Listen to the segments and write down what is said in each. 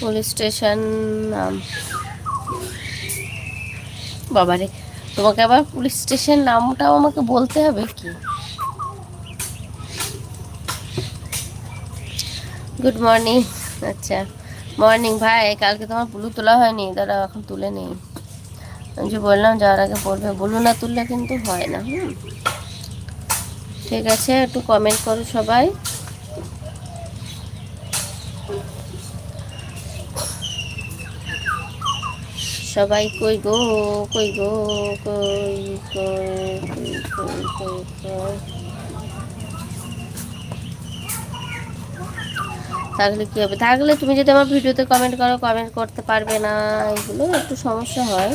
Police station, নাম। বাবারে, তোমাকে আবার পুলিশ স্টেশন নামটাও আমাকে বলতে হবে কি? গুড মর্নিং আচ্ছা মর্নিং ভাই, কালকে তোমার ব্লু তোলা হয়নি। দাদা এখন তুলে নেই। আমি যে বললাম, যাওয়ার আগে পড়বে। ব্লু না তুললে কিন্তু হয় না, হুম। ঠিক আছে, একটু কমেন্ট করো সবাই। সবাই কই গো কই গো, কই কই কই থাকলে কী হবে? থাকলে তুমি যদি আমার ভিডিওতে কমেন্ট করো কমেন্ট করতে পারবে না, এগুলো একটু সমস্যা হয়।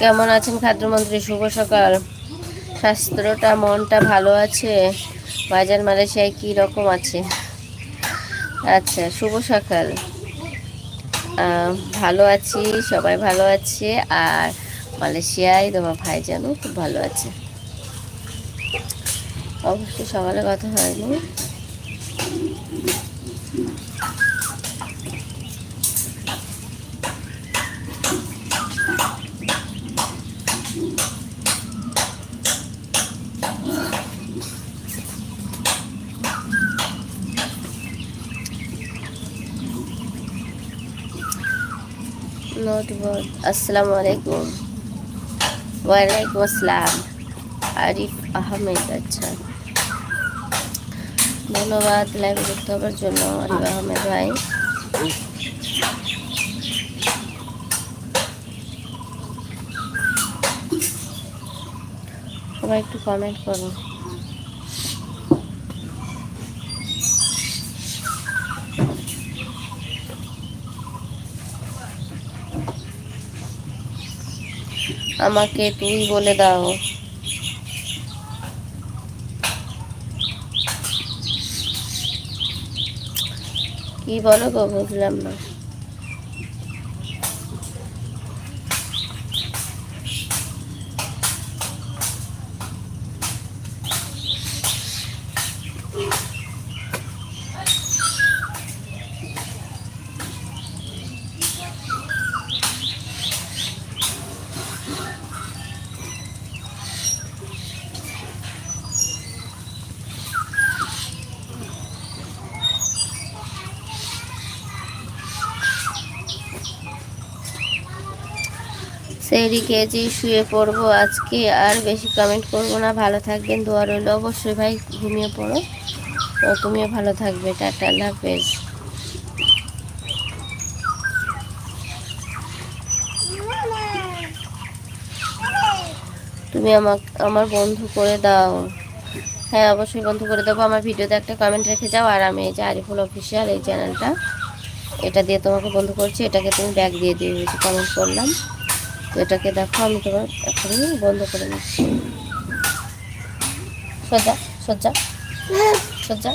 কেমন আছেন খাদ্যমন্ত্রী? শুভ সকাল। স্বাস্থ্যটা, মনটা ভালো আছে? বাজার মালয়েশিয়ায় কী রকম আছে? আচ্ছা শুভ সকাল। ভালো আছি, সবাই ভালো আছে। আর মালয়েশিয়ায় তোমার ভাইজানও খুব ভালো আছে। অবশ্যই সকালে কথা হয়নি। নোটবোর্ড আসসালামু আলাইকুম ওয়ালাইকুম আসসালাম আরিফ আহমেদ আচ্ছা ধন্যবাদ লাইভে যুক্ত হওয়ার জন্য আরিফ আহমেদ ভাই সবাই একটু কমেন্ট করো আমাকে তুই বলে দাও। কি বলো গো বুঝলাম না। সেরি খেয়েছি শুয়ে পড়ব আজকে, আর বেশি কমেন্ট করব না। ভালো থাকবেন, দোয়া রইল। অবশ্যই ভাই, ঘুমিয়ে পড়ো। তো তুমিও ভালো থাকবে। টাটা, আল্লাহ হাফেজ। তুমি আমাক, আমার বন্ধু করে দাও। হ্যাঁ অবশ্যই বন্ধু করে দেবো। আমার ভিডিওতে একটা কমেন্ট রেখে যাও। আর আমি এই যে আরিফুল অফিসিয়াল এই চ্যানেলটা এটা দিয়ে তোমাকে বন্ধু করছি। এটাকে তুমি ব্যাগ দিয়ে দিয়ে কমেন্ট করলাম। তো এটাকে দেখো, আমি তোমার এখনই বন্ধ করে নিচ্ছি। সোজা সোজা সোজা।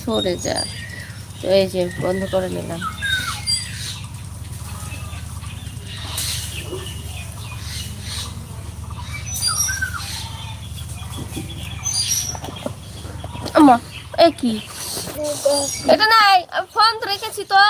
সরে যা। তো এই যে বন্ধ করে নিলাম। এটা নাই, আমি ফোন রেখেছি তো।